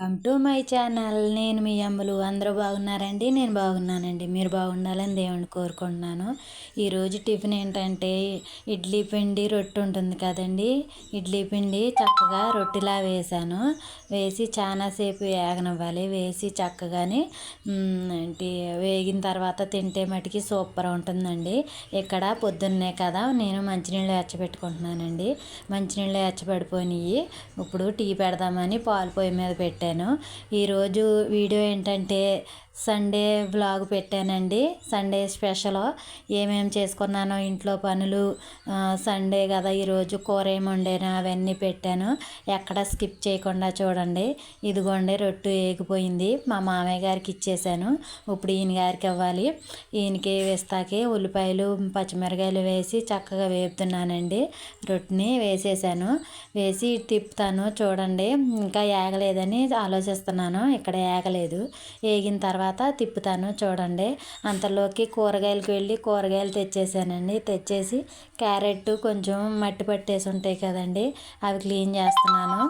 Welcome to my channel. నేను మీ అమ్మలు అందరూ బాగున్నారండి? నేను బాగున్నానండి. మీరు బాగుండాలని దేవుని కోరుకుంటున్నాను. ఈరోజు టిఫిన్ ఏంటంటే ఇడ్లీ పిండి రొట్టె ఉంటుంది కదండి. ఇడ్లీ పిండి చక్కగా రొట్టెలా వేసాను వేసి చాలాసేపు వేగనివ్వాలి. వేసి చక్కగాని ఏంటి వేగిన తర్వాత తింటే మటుకి సూపర్ ఉంటుందండి. ఇక్కడ పొద్దున్నే కదా నేను మంచినీళ్ళు వెచ్చబెట్టుకుంటున్నానండి మంచినీళ్ళు వెచ్చబడిపోయినాయి ఇప్పుడు టీ పెడదామని పాలు పొయ్యి మీద పెట్టాను. పెట్టాను ఈరోజు వీడియో ఏంటంటే సండే వ్లాగ్ పెట్టానండి. Sunday special. ఏమేమి చేసుకున్నానో ఇంట్లో పనులు సండే కదా ఈరోజు కూర ఏమి వండాను అవన్నీ పెట్టాను. ఎక్కడ స్కిప్ చేయకుండా చూడండి. ఇదిగోండి రొట్టు ఏగిపోయింది. మా మామయ్య గారికి ఇచ్చేసాను. ఇప్పుడు ఈయన గారికి ఇవ్వాలి. ఈయనకి వేస్తాకి ఉల్లిపాయలు పచ్చిమిరకాయలు వేసి చక్కగా వేపుతున్నానండి. రొట్టిని వేసేసాను. వేసి తిప్పుతాను. చూడండి ఇంకా ఏగలేదని ఆలోచిస్తున్నాను. ఇక్కడ ఏగలేదు. ఏగిన తర్వాత తర్వాత తిప్పుతాను చూడండి. అంతలోకి కూరగాయలకు వెళ్ళి కూరగాయలు తెచ్చేసానండి. తెచ్చేసి క్యారెట్ కొంచెం మట్టి పట్టేసి ఉంటాయి కదండి అవి క్లీన్ చేస్తున్నాను.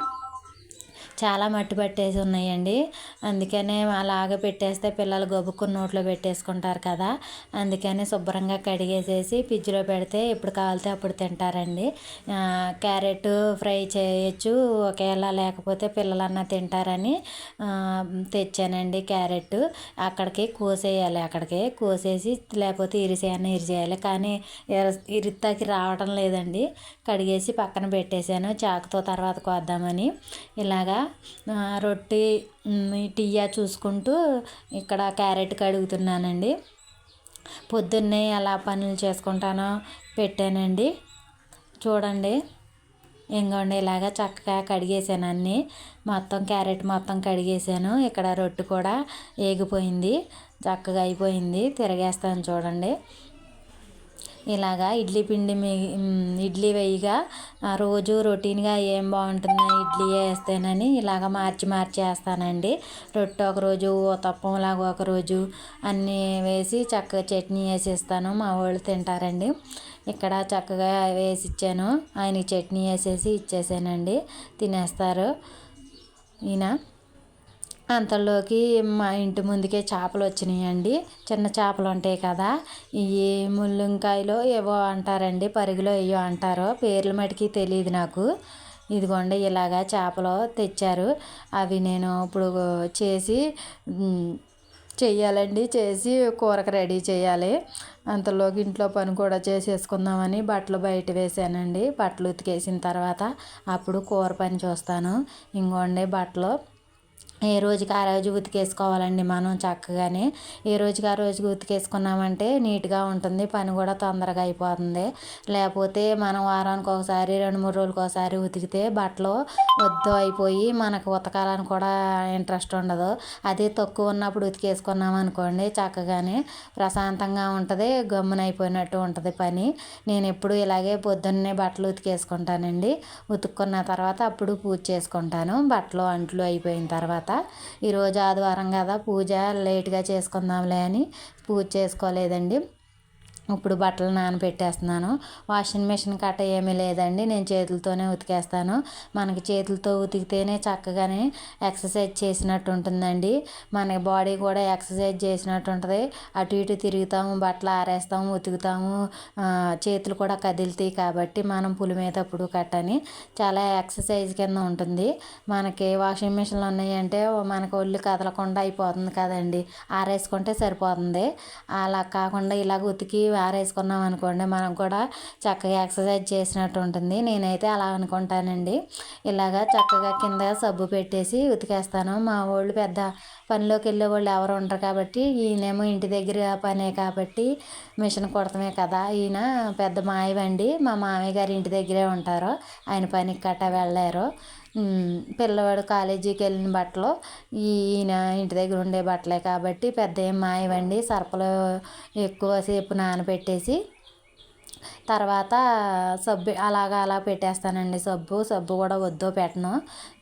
చాలా మట్టి పట్టేసి ఉన్నాయండి. అందుకనే అలాగ పెట్టేస్తే పిల్లలు గబుక్కుని నోట్లో పెట్టేసుకుంటారు కదా. అందుకని శుభ్రంగా కడిగేసేసి ఫ్రిడ్జ్లో పెడితే ఎప్పుడు కావాలితే అప్పుడు తింటారండి. క్యారెట్ ఫ్రై చేయొచ్చు. ఒకవేళ లేకపోతే పిల్లలన్నా తింటారని తెచ్చానండి క్యారెట్. అక్కడికి కోసేయాలి అక్కడికి కోసేసి లేకపోతే ఇరిసేయన్నా ఇరిచేయాలి కానీ ఇరితాకి రావడం లేదండి. కడిగేసి పక్కన పెట్టేశాను. చాకుతో తర్వాత కోద్దామని. ఇలాగా రొట్టె టీయా చూసుకుంటూ ఇక్కడ క్యారెట్ కడుగుతున్నానండి. పొద్దున్నే ఎలా పనులు చేసుకుంటానో పెట్టానండి. చూడండి. ఇంకోండి ఇలాగా చక్కగా కడిగేసాను అన్నీ. మొత్తం క్యారెట్ మొత్తం కడిగేసాను ఇక్కడ రొట్టె కూడా ఏగిపోయింది. చక్కగా అయిపోయింది. తిరగేస్తాను చూడండి. ఇలాగా ఇడ్లీ పిండి ఇడ్లీ వేయగా రోజు రొటీన్గా ఏం బాగుంటుందో ఇడ్లీ వేస్తేనని ఇలాగ మార్చి మార్చి వేస్తానండి. రొట్టె ఒకరోజు తప్పంలాగా ఒకరోజు అన్నీ వేసి చక్కగా చట్నీ వేసి ఇస్తాను మా వాళ్ళు తింటారండి. ఇక్కడ చక్కగా వేసి ఇచ్చాను ఆయనకి చట్నీ వేసేసి ఇచ్చేసానండి. తినేస్తారు. ఈయన అంతలోకి మా ఇంటి ముందుకే చేపలు వచ్చినాయండి. చిన్న చేపలు ఉంటాయి కదా. ఇవి ముల్లంకాయలో ఏవో అంటారండి పరిగిలో ఏవో అంటారో పేర్లు మటుకి తెలియదు నాకు. ఇదిగోండి ఇలాగా చేపలు తెచ్చారు. అవి నేను ఇప్పుడు చేసి చెయ్యాలండి. చేసి కూరకు రెడీ చేయాలి. అంతలోకి ఇంట్లో పని కూడా చేసేసుకుందామని బట్టలు బయట వేసానండి. బట్టలు ఉతికేసిన తర్వాత అప్పుడు కూర పని చూస్తాను. ఇంకోండి బట్టలు ఏ రోజుకి ఆ రోజు ఉతికేసుకోవాలండి మనం చక్కగానే. ఏ రోజుకి ఆ రోజుకి ఉతికేసుకున్నామంటే నీట్గా ఉంటుంది పని కూడా తొందరగా అయిపోతుంది. లేకపోతే మనం వారానికి ఒకసారి రెండు మూడు రోజులకి ఒకసారి ఉతికితే బట్టలు వద్దు అయిపోయి మనకు ఉతకాలని కూడా ఇంట్రెస్ట్ ఉండదు. అదే తక్కువ ఉన్నప్పుడు ఉతికేసుకున్నాం అనుకోండి చక్కగానే ప్రశాంతంగా ఉంటుంది గమ్మున అయిపోయినట్టు ఉంటుంది పని. నేను ఎప్పుడు ఇలాగే పొద్దున్నే బట్టలు ఉతికేసుకుంటానండి. ఉతుక్కున్న తర్వాత అప్పుడు పూజ చేసుకుంటాను బట్టలు అంట్లు అయిపోయిన తర్వాత. ఈరోజు ఆదివారం కదా పూజ లేట్గా చేసుకుందాంలే అని పూజ చేసుకోలేదండి. ఇప్పుడు బట్టలు నానబెట్టేస్తున్నాను. వాషింగ్ మిషన్ కట్ట ఏమీ లేదండి. నేను చేతులతోనే ఉతికేస్తాను. మనకి చేతులతో ఉతికితేనే చక్కగానే ఎక్సర్సైజ్ చేసినట్టు ఉంటుందండి. మన బాడీ కూడా ఎక్సర్సైజ్ చేసినట్టు ఉంటుంది. అటు ఇటు తిరుగుతాము బట్టలు ఆరేస్తాము ఉతుకుతాము. చేతులు కూడా కదులుతాయి కాబట్టి మనం పులిమేటప్పుడు కట్టని చాలా ఎక్సర్సైజ్ కింద ఉంటుంది. మనకి వాషింగ్ మిషన్లు ఉన్నాయంటే మనకు ఒళ్ళు కదలకుండా అయిపోతుంది కదండి. ఆరేసుకుంటే సరిపోతుంది. అలా కాకుండా ఇలాగ ఉతికి ఆరేసుకున్నాం అనుకోండి మనం కూడా చక్కగా ఎక్సర్సైజ్ చేసినట్టు ఉంటుంది. నేనైతే అలా అనుకుంటానండి. ఇలాగా చక్కగా కింద సబ్బు పెట్టేసి ఉతికేస్తాను. మా వాళ్ళు పెద్ద పనిలోకి వెళ్ళే వాళ్ళు ఎవరు ఉండరు కాబట్టి ఈయనేమో ఇంటి దగ్గర పనే కాబట్టి మిషన్ కుడతమే కదా. ఈయన పెద్ద మాయవండి. మా మామయ్య గారు ఇంటి దగ్గరే ఉంటారు. ఆయన పనికి కట్ట వెళ్ళారు పిల్లవాడు కాలేజీకి వెళ్ళిన బట్టలు ఈయన ఇంటి దగ్గర ఉండే బట్టలే కాబట్టి పెద్ద ఏం మాయవండి సరఫలు ఎక్కువసేపు నానబెట్టేసి తర్వాత సబ్బు అలాగ అలా పెట్టేస్తానండి సబ్బు. సబ్బు కూడా వద్దో పెట్టను.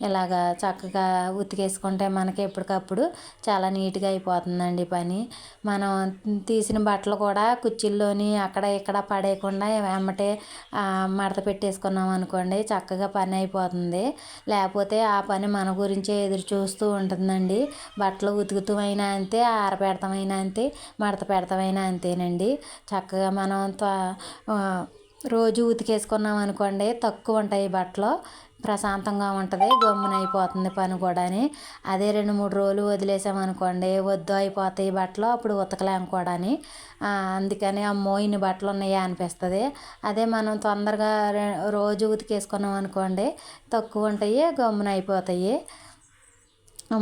ఇలాగ చక్కగా ఉతికేసుకుంటే మనకి ఎప్పటికప్పుడు చాలా నీట్గా అయిపోతుందండి పని. మనం తీసిన బట్టలు కూడా కుర్చీల్లోని అక్కడ ఇక్కడ పడేయకుండా వెంబటే మడత పెట్టేసుకున్నాం అనుకోండి చక్కగా పని అయిపోతుంది. లేకపోతే ఆ పని మన గురించే ఎదురు చూస్తూ ఉంటుందండి. బట్టలు ఉతుకుతమైనా అంతే ఆరపెడతామైనా అంతే మడత పెడతామైనా అంతేనండి. చక్కగా మనం రోజు ఉతికేసుకున్నాం అనుకోండి తక్కువ ఉంటాయి బట్టలు. ప్రశాంతంగా ఉంటుంది గమ్మున అయిపోతుంది పని కూడాని. అదే రెండు మూడు రోజులు వదిలేసాం అనుకోండి వద్దు అయిపోతాయి బట్టలు అప్పుడు ఉతకలేము కూడాని. అందుకని అమ్మో ఇన్ని బట్టలు ఉన్నాయా అనిపిస్తుంది. అదే మనం తొందరగా రోజు ఉతికేసుకున్నాం అనుకోండి తక్కువ ఉంటాయి గమ్మున అయిపోతాయి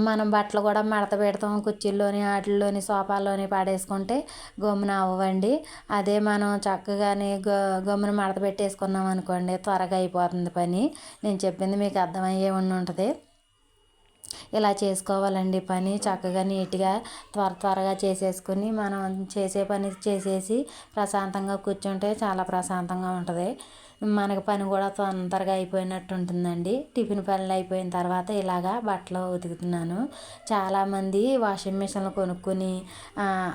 మనం బట్టలు కూడా మడత పెడతాం కుర్చీల్లోని వాటిల్లోని సోఫాల్లోని పడేసుకుంటే గమ్మున అవ్వండి. అదే మనం చక్కగానే గ గమ్మున మడత పెట్టేసుకున్నాం అనుకోండి త్వరగా అయిపోతుంది పని. నేను చెప్పింది మీకు అర్థమయ్యే ఉండి ఉంటుంది. ఇలా చేసుకోవాలండి పని. చక్కగా నీట్గా త్వర త్వరగా చేసేసుకుని మనం చేసే పని చేసేసి ప్రశాంతంగా కూర్చుంటే చాలా ప్రశాంతంగా ఉంటుంది. మనకి పని కూడా తొందరగా అయిపోయినట్టు ఉంటుందండి టిఫిన్ పనులు అయిపోయిన తర్వాత ఇలాగా బట్టలు ఉతుకుతున్నాను. చాలామంది వాషింగ్ మిషన్లు కొనుక్కొని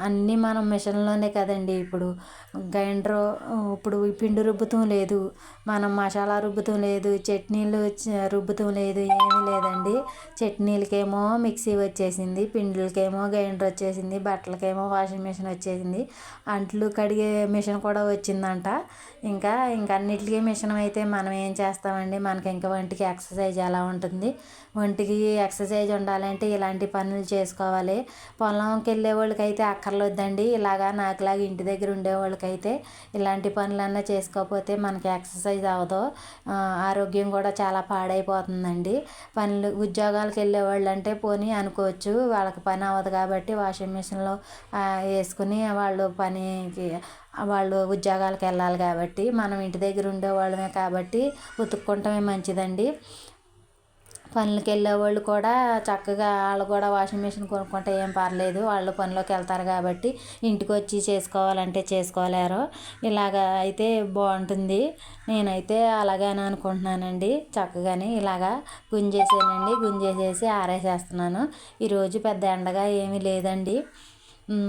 అన్నీ మనం మిషన్లోనే కదండి. ఇప్పుడు గ్రైండర్ ఇప్పుడు పిండి రుబ్బుతం లేదు మనం మసాలా రుబ్బుతం లేదు చట్నీలు రుబ్బుతం లేదు ఏమీ లేదండి. చట్నీలకేమో మిక్సీ వచ్చేసింది పిండిలకేమో గ్రైండర్ వచ్చేసింది బట్టలకేమో వాషింగ్ మిషన్ వచ్చేసింది. అంట్లు కడిగే మిషన్ కూడా వచ్చిందంట. ఇంకా ఇంకా అన్నిటికీ మిషన్ అయితే మనం ఏం చేస్తామండి? మనకి ఇంకా వంటికి ఎక్సర్సైజ్ ఎలా ఉంటుంది? ఒంటికి ఎక్సర్సైజ్ ఉండాలంటే ఇలాంటి పనులు చేసుకోవాలి. పొలంకి వెళ్ళే వాళ్ళకైతే అక్కర్లేదండి. ఇలాగా నాకులాగా ఇంటి దగ్గర ఉండేవాళ్ళకైతే ఇలాంటి పనులన్నా చేసుకోకపోతే మనకి ఎక్సర్సైజ్ అవ్వదు. ఆరోగ్యం కూడా చాలా పాడైపోతుందండి. పనులు ఉద్యోగాలకు వెళ్ళే వాళ్ళు అంటే పోనీ అనుకోవచ్చు. వాళ్ళకి పని అవ్వదు కాబట్టి వాషింగ్ మిషన్లో వేసుకుని వాళ్ళు పనికి వాళ్ళు ఉద్యోగాలకు వెళ్ళాలి కాబట్టి మనం ఇంటి దగ్గర ఉండేవాళ్ళమే కాబట్టి ఉతుక్కుంటమే మంచిదండి. పనులకు వెళ్ళేవాళ్ళు కూడా చక్కగా వాళ్ళు కూడా వాషింగ్ మిషన్ కొనుక్కుంటే ఏం పర్లేదు వాళ్ళు పనిలోకి వెళ్తారు కాబట్టి ఇంటికి వచ్చి చేసుకోవాలంటే చేసుకోలేరు. ఇలాగ అయితే బాగుంటుంది. నేనైతే అలాగని అనుకుంటున్నానండి. చక్కగానే ఇలాగా గుంజేసానండి. గుంజేసేసి ఆరేసేస్తున్నాను. ఈరోజు పెద్ద ఎండగా ఏమీ లేదండి.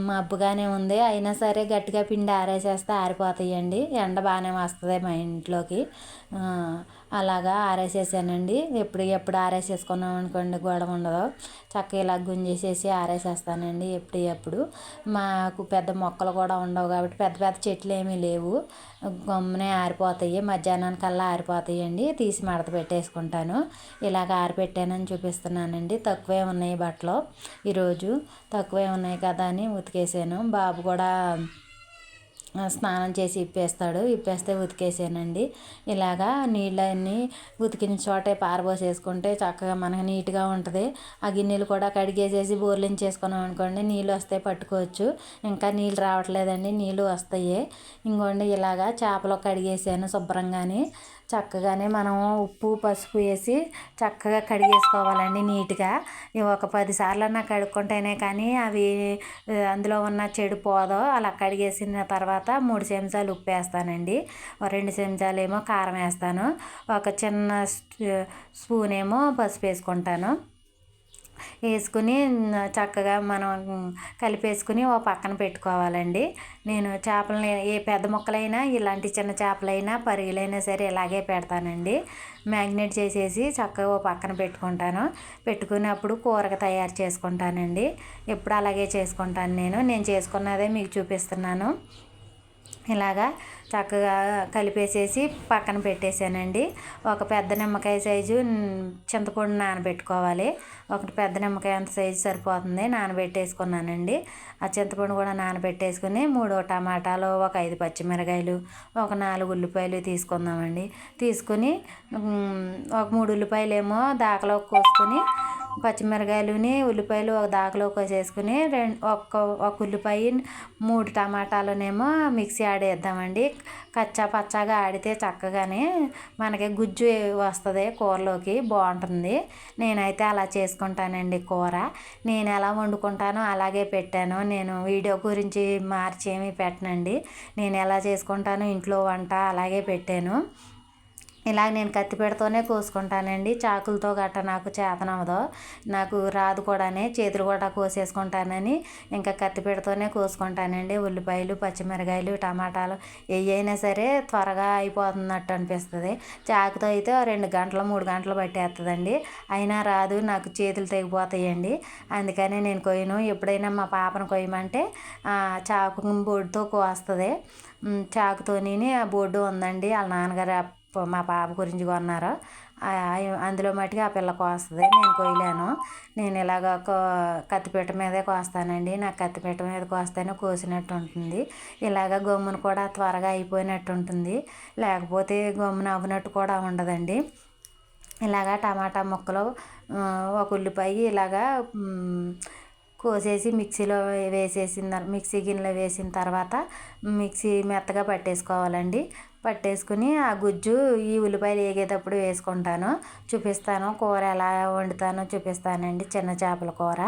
మబ్బుగానే ఉంది. అయినా సరే గట్టిగా పిండి ఆరేసేస్తే ఆరిపోతాయండి. ఎండ బాగానే వస్తుంది మా ఇంట్లోకి. అలాగా ఆరేసేసానండి. ఎప్పుడు ఎప్పుడు ఆరేసేసుకున్నాం అనుకోండి గొడవ ఉండదు. చక్కగా ఇలా గుంజేసేసి ఆరేసేస్తానండి ఎప్పుడు ఎప్పుడు. మాకు పెద్ద మొక్కలు కూడా ఉండవు కాబట్టి పెద్ద పెద్ద చెట్లు ఏమీ లేవు. గమ్మునే ఆరిపోతాయి. మధ్యాహ్నానికల్లా ఆరిపోతాయండి. తీసి మడత పెట్టేసుకుంటాను. ఇలాగ ఆరిపెట్టానని చూపిస్తున్నానండి. తక్కువే ఉన్నాయి బట్టలు. ఈరోజు తక్కువే ఉన్నాయి కదా అని ఉతికేసాను. బాబు కూడా స్నానం చేసి ఇప్పేస్తాడు. ఇప్పేస్తే ఉతికేసానండి. ఇలాగా నీళ్ళన్నీ ఉతికిన చోటే పారబోసేసుకుంటే చక్కగా మనకు నీట్గా ఉంటుంది. ఆ గిన్నెలు కూడా కడిగేసేసి బోర్లించేసుకున్నాం అనుకోండి నీళ్ళు వస్తే పట్టుకోవచ్చు. ఇంకా నీళ్ళు రావట్లేదండి నీళ్ళు వస్తాయి. ఇంకోండి ఇలాగా చేపలు కడిగేసాను శుభ్రంగానే. చక్కగానే మనం ఉప్పు పసుపు వేసి చక్కగా కడిగేసుకోవాలండి నీట్గా. ఒక పది సార్లన్నా కడుక్కుంటేనే కానీ అవి అందులో ఉన్న చెడు పోదో అలా కడిగేసిన తర్వాత తర్వాత మూడు చెంచాలు ఉప్పు వేస్తానండి. రెండు చెంచాలు ఏమో కారం వేస్తాను. ఒక చిన్న స్పూన్ ఏమో పసుపు వేసుకుంటాను. వేసుకుని చక్కగా మనం కలిపేసుకుని ఓ పక్కన పెట్టుకోవాలండి. నేను చేపలని ఏ పెద్ద ముక్కలైనా ఇలాంటి చిన్న చేపలైనా పరుగులైనా సరే ఇలాగే పెడతానండి. మ్యాగ్నేట్ చేసేసి చక్కగా ఓ పక్కన పెట్టుకుంటాను. పెట్టుకున్నప్పుడు కూరగా తయారు చేసుకుంటానండి. ఎప్పుడు అలాగే చేసుకుంటాను నేను. నేను చేసుకున్నదే మీకు చూపిస్తున్నాను. ఇలాగా చక్కగా కలిపేసేసి పక్కన పెట్టేసానండి ఒక పెద్ద నిమ్మకాయ సైజు చింతపండు నానబెట్టుకోవాలి. ఒకటి పెద్ద నిమ్మకాయ అంత సైజు సరిపోతుంది నానబెట్టేసుకున్నానండి. ఆ చింతపండు కూడా నానబెట్టేసుకుని మూడు టమాటాలు ఒక ఐదు పచ్చిమిరకాయలు ఒక నాలుగు ఉల్లిపాయలు తీసుకుందామండి. తీసుకుని ఒక మూడు ఉల్లిపాయలు ఏమో దాకలో కోసుకొని పచ్చిమిరకాయలుని ఉల్లిపాయలు ఒక దాకలో కోసేసుకుని రెండు ఒక్క ఒక ఉల్లిపాయ మూడు టమాటాలనేమో మిక్సీ ఆడేద్దామండి కచ్చా పచ్చాగా ఆడితే చక్కగానే మనకి గుజ్జు వస్తుంది కూరలోకి బాగుంటుంది. నేనైతే అలా చేసుకుంటానండి కూర. నేను ఎలా వండుకుంటానో అలాగే పెట్టాను. నేను వీడియో గురించి మార్చి ఏమీ పెట్టనండి. నేను ఎలా చేసుకుంటానో ఇంట్లో వంట అలాగే పెట్టాను. ఇలా నేను కత్తిపీటతోనే కోసుకుంటానండి. చాకులతో గట్ట నాకు చేతనవదు నాకు రాదు కూడానే చేతులు కూడా కోసేసుకుంటానని ఇంకా కత్తిపీటతోనే కోసుకుంటానండి. ఉల్లిపాయలు పచ్చిమిరకాయలు టమాటాలు ఏవైనా సరే త్వరగా అయిపోతున్నట్టు అనిపిస్తుంది. చాకుతో అయితే రెండు గంటలు మూడు గంటలు పట్టేస్తుందండి అయినా రాదు నాకు చేతులు తెగిపోతాయండి. అందుకనే నేను కొయ్యను. ఎప్పుడైనా మా పాపను కొయ్యమంటే చాకు బోర్డుతో కోస్తుంది. చాకుతోని ఆ బోర్డు ఉందండి. వాళ్ళ నాన్నగారు మా పాప గురించి కొన్నారు. అందులో మట్టుకు ఆ పిల్ల కోస్తుంది. నేను కోయలేను నేను ఇలాగ కత్తిపీట మీదే కోస్తానండి. నాకు కత్తిపీట మీద కోస్తేనే కోసినట్టు ఉంటుంది. ఇలాగ గమ్మున కూడా త్వరగా అయిపోయినట్టు ఉంటుంది. లేకపోతే గమ్మున అవ్వనట్టు కూడా ఉండదండి. ఇలాగ టమాటా ముక్కలు ఒక ఉల్లిపాయ ఇలాగా కోసేసి మిక్సీలో వేసేసిన మిక్సీ గిన్నెలో వేసిన తర్వాత మిక్సీ మెత్తగా పట్టేసుకోవాలండి. పట్టేసుకుని ఆ గుజ్జు ఈ ఉల్లిపాయలు వేగేటప్పుడు వేసుకుంటాను. చూపిస్తాను కూర ఎలా వండుతానో చూపిస్తానండి చిన్న చేపల కూర.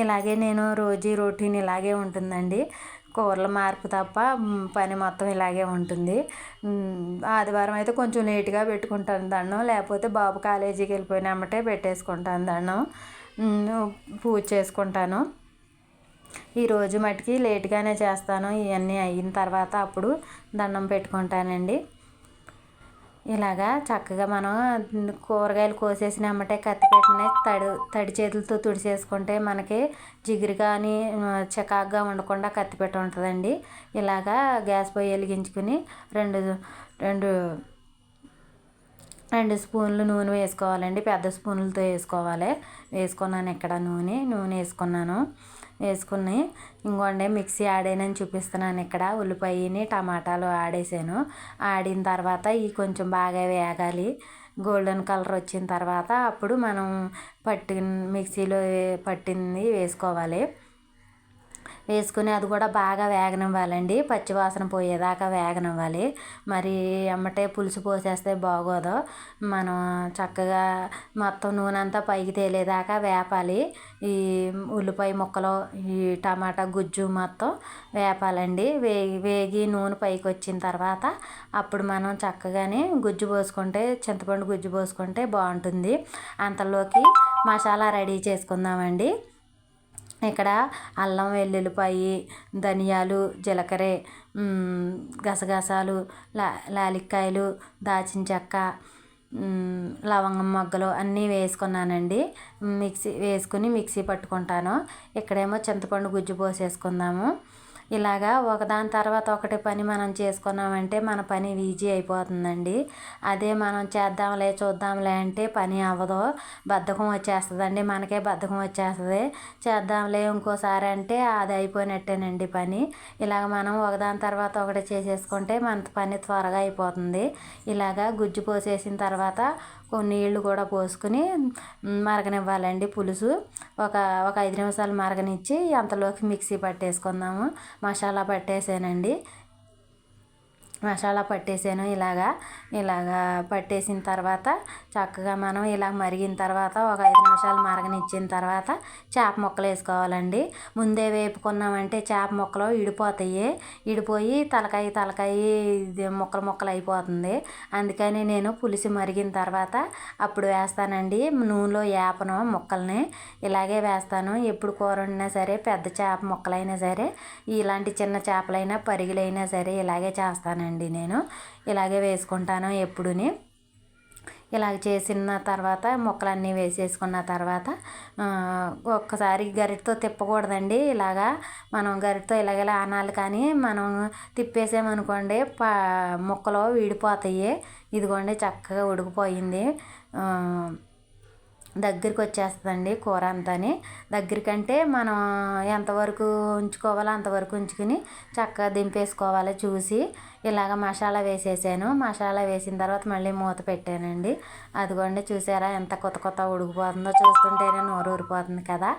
ఇలాగే నేను రోజు రొటీన్ ఇలాగే ఉంటుందండి. కూరల మార్పు తప్ప పని మొత్తం ఇలాగే ఉంటుంది. ఆదివారం అయితే కొంచెం నీట్గా పెట్టుకుంటాను దండం లేకపోతే బాబు కాలేజీకి వెళ్ళిపోయినామంటే పెట్టేసుకుంటాను దండం. పూజ చేసుకుంటాను. ఈరోజు మటుకి లేట్గానే చేస్తాను. ఇవన్నీ అయిన తర్వాత అప్పుడు దండం పెట్టుకుంటానండి. ఇలాగా చక్కగా మనం కూరగాయలు కోసేసిన వెంబటే కత్తిపెట్టిన తడి తడి చేతులతో తుడిచేసుకుంటే మనకి జిగురు కానీ చికాకుగా ఉండకుండా కత్తిపెట్టి ఉంటుందండి. ఇలాగా గ్యాస్ పొయ్యి వెలిగించుకుని రెండు రెండు రెండు స్పూన్లు నూనె వేసుకోవాలండి. పెద్ద స్పూన్లతో వేసుకోవాలి. వేసుకున్నాను ఇక్కడ నూనె నూనె వేసుకున్నాను. వేసుకుని ఇంకోండి మిక్సీ ఆడానని చూపిస్తున్నాను ఇక్కడ. ఉల్లిపాయని టమాటాలు ఆడేసాను. ఆడిన తర్వాత ఇవి కొంచెం బాగా వేగాలి. గోల్డెన్ కలర్ వచ్చిన తర్వాత అప్పుడు మనం పట్టిన మిక్సీలో పట్టింది వేసుకోవాలి. వేసుకుని అది కూడా బాగా వేగనివ్వాలండి. పచ్చివాసన పోయేదాకా వేగనివ్వాలి. మరి ఎమ్మటే పులుసు పోసేస్తే బాగోదు. మనం చక్కగా మొత్తం నూనె అంతా పైకి తేలేదాకా వేపాలి. ఈ ఉల్లిపాయ ముక్కలు ఈ టమాటా గుజ్జు మొత్తం వేపాలండి. వేగి వేగి నూనె పైకి వచ్చిన తర్వాత అప్పుడు మనం చక్కగానే గుజ్జు పోసుకుంటే చింతపండు గుజ్జు పోసుకుంటే బాగుంటుంది. అంతలోకి మసాలా రెడీ చేసుకుందామండి. ఇక్కడ అల్లం వెల్లుల్లిపాయి ధనియాలు జీలకర్ర గసగసాలు లా లాలిక్కాయలు దాచిన చెక్క లవంగం మొగ్గలు అన్నీ వేసుకున్నానండి. మిక్సీ వేసుకుని మిక్సీ పట్టుకుంటాను. ఇక్కడేమో చింతపండు గుజ్జు పోసేసుకుందాము. ఇలాగా ఒకదాని తర్వాత ఒకటి పని మనం చేసుకున్నామంటే మన పని ఈజీ అయిపోతుందండి. అదే మనం చేద్దాంలే చూద్దాంలే అంటే పని అవ్వదు. బద్ధకం వచ్చేస్తుందండి. మనకే బద్ధకం వచ్చేస్తుంది. చేద్దాంలే ఇంకోసారి అంటే అది అయిపోయినట్టేనండి పని. ఇలాగ మనం ఒకదాని తర్వాత ఒకటి చేసేసుకుంటే మన పని త్వరగా అయిపోతుంది. ఇలాగా గుజ్జు పోసేసిన తర్వాత కొన్ని నీళ్ళు కూడా పోసుకుని మరగనివ్వాలండి పులుసు. ఒక ఒక ఐదు నిమిషాలు మరగనిచ్చి అంతలోకి మిక్సీ పట్టేసుకుందాము. మసాలా పట్టేసానండి. మసాలా పట్టేసాను ఇలాగా. ఇలాగా పట్టేసిన తర్వాత చక్కగా మనం ఇలా మరిగిన తర్వాత ఒక ఐదు నిమిషాలు మరగనిచ్చిన తర్వాత చేప ముక్కలు వేసుకోవాలండి. ముందే వేపుకున్నామంటే చేప ముక్కలు ఇడిపోతాయి. ఇడిపోయి తలకాయ తలకాయ ముక్కలు ముక్కలు అయిపోతుంది. అందుకని నేను పులుసు మరిగిన తర్వాత అప్పుడు వేస్తానండి నూనెలో వేపను ముక్కల్ని. ఇలాగే వేస్తాను. ఎప్పుడు కూర వండినా సరే పెద్ద చేప ముక్కలైనా సరే ఇలాంటి చిన్న చేపలైనా పరిగిలైనా సరే ఇలాగే చేస్తానండి. అండి నేను. ఇలాగే వేసుకుంటాను ఎప్పుడుని. ఇలాగ చేసిన తర్వాత ముక్కలన్నీ వేసేసుకున్న తర్వాత ఒక్కసారి గరిటతో తిప్పకూడదండి. ఇలాగా మనం గరిటతో ఇలాగ అనాలి కానీ మనం తిప్పేసామనుకోండి పా ముక్కలు విడిపోతాయి. ఇదిగోండి చక్కగా ఉడికిపోయింది. దగ్గరికి వచ్చేస్తుందండి కూర అంతాని. దగ్గరికంటే మనం ఎంతవరకు ఉంచుకోవాలో అంతవరకు ఉంచుకుని చక్కగా దింపేసుకోవాలి చూసి. ఇలాగ మసాలా వేసేసాను. మసాలా వేసిన తర్వాత మళ్ళీ మూత పెట్టానండి. అదిగోండి చూసారా ఎంత కొత్త కొత్త ఉడికిపోతుందో చూస్తుంటేనే నోరు ఊరిపోతుంది కదా.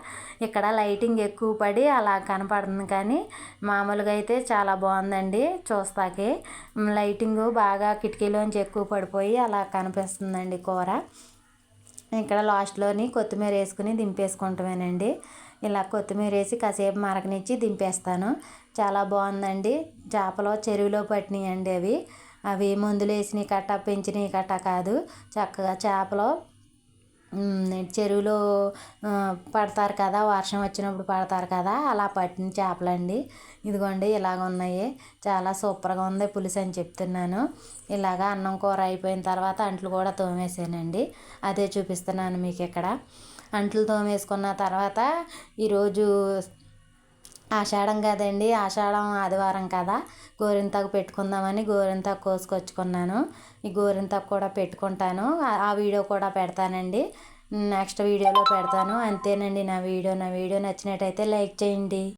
ఇక్కడ లైటింగ్ ఎక్కువ పడి అలా కనపడుతుంది కానీ మామూలుగా అయితే చాలా బాగుందండి చూస్తాకి. లైటింగ్ బాగా కిటికీలోంచి ఎక్కువ పడిపోయి అలా కనిపిస్తుందండి కూర. ఇక్కడ లాస్ట్లోని కొత్తిమీర వేసుకుని దింపేసుకుంటామేనండి. ఇలా కొత్తిమీర వేసి కాసేపు మరకనిచ్చి దింపేస్తాను. చాలా బాగుందండి. చేపలు చెరువులో పట్టినాయండి అవి. అవి మందులు వేసినవి కట్ట పెంచినవి కట్ట కాదు. చక్కగా చేపలు చెరువులో పడతారు కదా వర్షం వచ్చినప్పుడు పడతారు కదా అలా పట్టిన చేపలండి. ఇదిగోండి ఇలాగ ఉన్నాయి. చాలా సూపర్గా ఉంది పులుసు అని చెప్తున్నాను. ఇలాగ అన్నం కూర అయిపోయిన తర్వాత అంట్లు కూడా తోమేసానండి. అదే చూపిస్తున్నాను మీకు ఇక్కడ. అంట్లు తోమేసుకున్న తర్వాత ఈరోజు ఆషాఢం కదండి. ఆషాఢం ఆదివారం కదా. గోరింతాకు పెట్టుకుందామని గోరింతాకు కోసుకొచ్చుకున్నాను. ఈ గోరింతాకు కూడా పెట్టుకుంటాను. ఆ వీడియో కూడా పెడతానండి. నెక్స్ట్ వీడియోలో పెడతాను. అంతేనండి నా వీడియో. నా వీడియో నచ్చినట్టయితే లైక్ చేయండి.